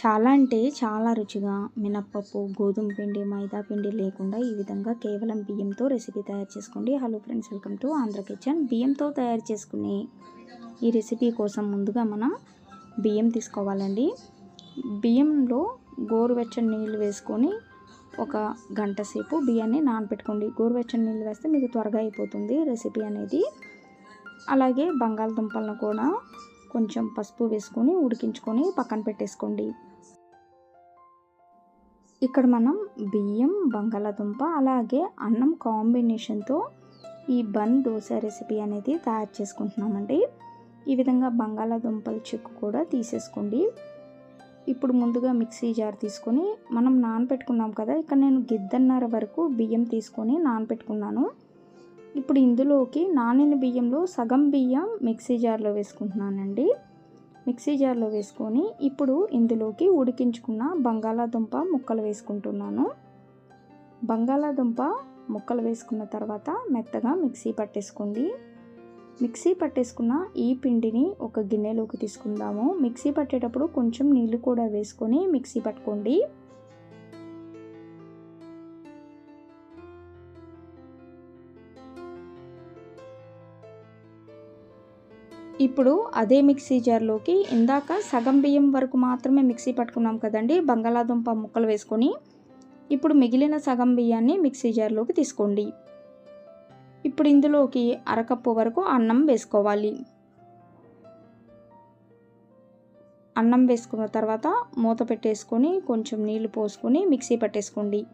చాలా అంటే చాలా రుచిగా మినప్పప్పు గోధుమ పిండి మైదా పిండి లేకుండా ఈ విధంగా కేవలం బియ్యంతో రెసిపీ తయారు చేసుకోండి. Hello friends welcome to Andhra kitchen. బియ్యంతో తయారు చేసుకునే ఈ రెసిపీ కోసం ముందుగా మనం బియ్యం తీసుకోవాలండి. బియ్యంలో గోరువెచ్చని నీళ్ళు వేసుకొని ఒక గంట సేపు బియ్యాన్ని నానబెట్టుకోండి గోరువెచ్చని నీళ్ళు వేస్తే మీకు త్వరగా అయిపోతుంది రెసిపీ అనేది. అలాగే బంగాళదుంపలను కూడా కొంచెం పసుపు వేసుకొని ఉడికించుకొని పక్కన పెట్టేసుకోండి. ఇక్కడ మనం బియ్యం బంగాళాదుంప అలాగే అన్నం కాంబినేషన్తో ఈ బన్ దోశ రెసిపీ అనేది తయారు చేసుకుంటున్నామండి. ఈ విధంగా బంగాళాదుంపల చెక్కు కూడా తీసేసుకోండి. ఇప్పుడు ముందుగా మిక్సీ జార్ తీసుకొని మనం నానపెట్టుకున్నాం కదా ఇక్కడ నేను గిద్దన్నర వరకు బియ్యం తీసుకొని నానపెట్టుకున్నాను. ఇప్పుడు ఇందులోకి నానిన బియ్యంలో సగం బియ్యం మిక్సీ జార్లో వేసుకుంటున్నానండి. మిక్సీ జార్లో వేసుకొని ఇప్పుడు ఇందులోకి ఉడికించుకున్న బంగాళాదుంప ముక్కలు వేసుకుంటున్నాను. బంగాళాదుంప ముక్కలు వేసుకున్న తర్వాత మెత్తగా మిక్సీ పట్టేసుకోండి. మిక్సీ పట్టేసుకున్న ఈ పిండిని ఒక గిన్నెలోకి తీసుకుందాము. మిక్సీ పట్టేటప్పుడు కొంచెం నీళ్ళు కూడా వేసుకొని మిక్సీ పట్టుకోండి. ఇప్పుడు అదే మిక్సీ జార్లోకి ఇందాక సగం బియ్యం వరకు మాత్రమే మిక్సీ పట్టుకున్నాం కదండి బంగాళాదుంప ముక్కలు వేసుకొని. ఇప్పుడు మిగిలిన సగం బియ్యాన్ని మిక్సీ జార్లోకి తీసుకోండి. ఇప్పుడు ఇందులోకి అరకప్పు వరకు అన్నం వేసుకోవాలి. అన్నం వేసుకున్న తర్వాత మూత పెట్టేసుకొని కొంచెం నీళ్ళు పోసుకొని మిక్సీ పట్టేసుకోండి.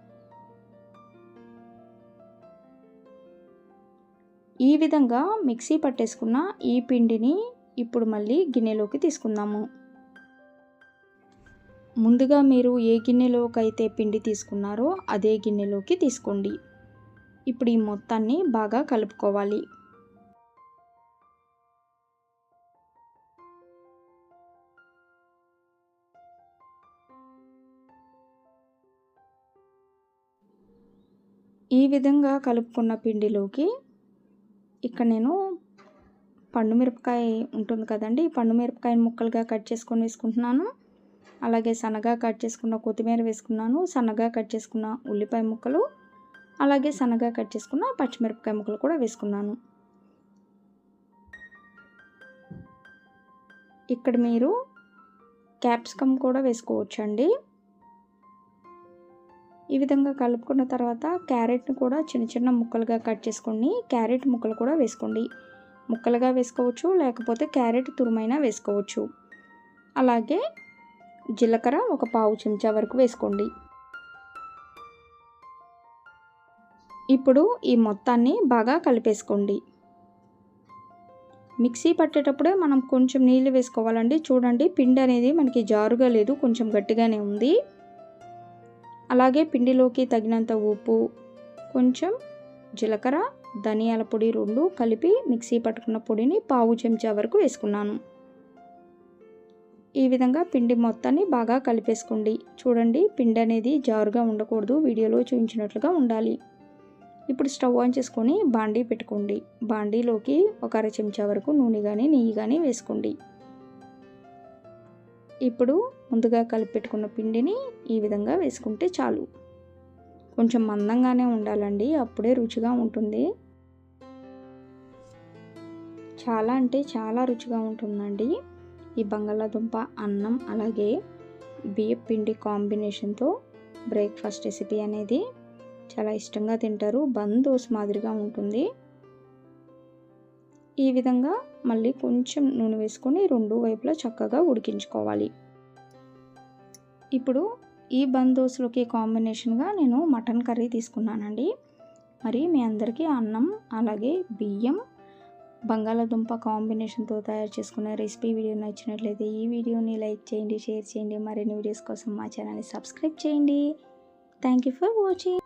ఈ విధంగా మిక్సీ పట్టేసుకున్న ఈ పిండిని ఇప్పుడు మళ్ళీ గిన్నెలోకి తీసుకుందాము. ముందుగా మీరు ఏ గిన్నెలోకి అయితే పిండి తీసుకున్నారో అదే గిన్నెలోకి తీసుకోండి. ఇప్పుడు ఈ మొత్తాన్ని బాగా కలుపుకోవాలి. ఈ విధంగా కలుపుకున్న పిండిలోకి ఇక్కడ నేను పండు మిరపకాయ ఉంటుంది కదండి పండు మిరపకాయ ముక్కలుగా కట్ చేసుకొని వేసుకుంటున్నాను. అలాగే సన్నగా కట్ చేసుకున్న కొత్తిమీర వేసుకున్నాను సన్నగా కట్ చేసుకున్న ఉల్లిపాయ ముక్కలు అలాగే సన్నగా కట్ చేసుకున్న పచ్చిమిరపకాయ ముక్కలు కూడా వేసుకున్నాను. ఇక్కడ మీరు క్యాప్సికమ్ కూడా వేసుకోవచ్చండి. ఈ విధంగా కలుపుకున్న తర్వాత క్యారెట్ని కూడా చిన్న చిన్న ముక్కలుగా కట్ చేసుకొని క్యారెట్ ముక్కలు కూడా వేసుకోండి. ముక్కలుగా వేసుకోవచ్చు లేకపోతే క్యారెట్ తురుమైనా వేసుకోవచ్చు. అలాగే జీలకర్ర ఒక పావు చెంచా వరకు వేసుకోండి. ఇప్పుడు ఈ మొత్తాన్ని బాగా కలిపేసుకోండి. మిక్సీ పట్టేటప్పుడే మనం కొంచెం నీళ్ళు వేసుకోవాలండి. చూడండి పిండి అనేది మనకి జారుగా లేదు కొంచెం గట్టిగానే ఉంది. అలాగే పిండిలోకి తగినంత ఉప్పు కొంచెం జీలకర్ర ధనియాల పొడి రెండు కలిపి మిక్సీ పట్టుకున్న పొడిని పావు చెంచా వరకు వేసుకున్నాను. ఈ విధంగా పిండి మొత్తాన్ని బాగా కలిపేసుకోండి. చూడండి పిండి అనేది జారుగా ఉండకూడదు. వీడియోలో చూపించినట్లుగా ఉండాలి. ఇప్పుడు స్టవ్ ఆన్ చేసుకొని బాండీ పెట్టుకోండి. బాండీలోకి ఒక అర చెంచా వరకు నూనె కానీ నెయ్యి కానీ వేసుకోండి. ఇప్పుడు ముందుగా కలిపెట్టుకున్న పిండిని ఈ విధంగా వేసుకుంటే చాలు. కొంచెం మందంగానే ఉండాలండి అప్పుడే రుచిగా ఉంటుంది. చాలా అంటే చాలా రుచిగా ఉంటుందండి. ఈ బంగాళాదుంప అన్నం అలాగే బియ్య పిండి కాంబినేషన్తో బ్రేక్ఫాస్ట్ రెసిపీ అనేది చాలా ఇష్టంగా తింటారు. బందోస్ మాదిరిగా ఉంటుంది. ఈ విధంగా మళ్ళీ కొంచెం నూనె వేసుకొని రెండు వైపులా చక్కగా ఉడికించుకోవాలి. ఇప్పుడు ఈ బందోస్లోకి కాంబినేషన్గా నేను మటన్ కర్రీ తీసుకున్నానండి. మరి మీ అందరికీ అన్నం అలాగే బియ్యం బంగాళాదుంప కాంబినేషన్తో తయారు చేసుకునే రెసిపీ వీడియో నచ్చినట్లయితే ఈ వీడియోని లైక్ చేయండి షేర్ చేయండి. మరిన్ని వీడియోస్ కోసం మా ఛానల్ని సబ్స్క్రైబ్ చేయండి. Thank you for watching.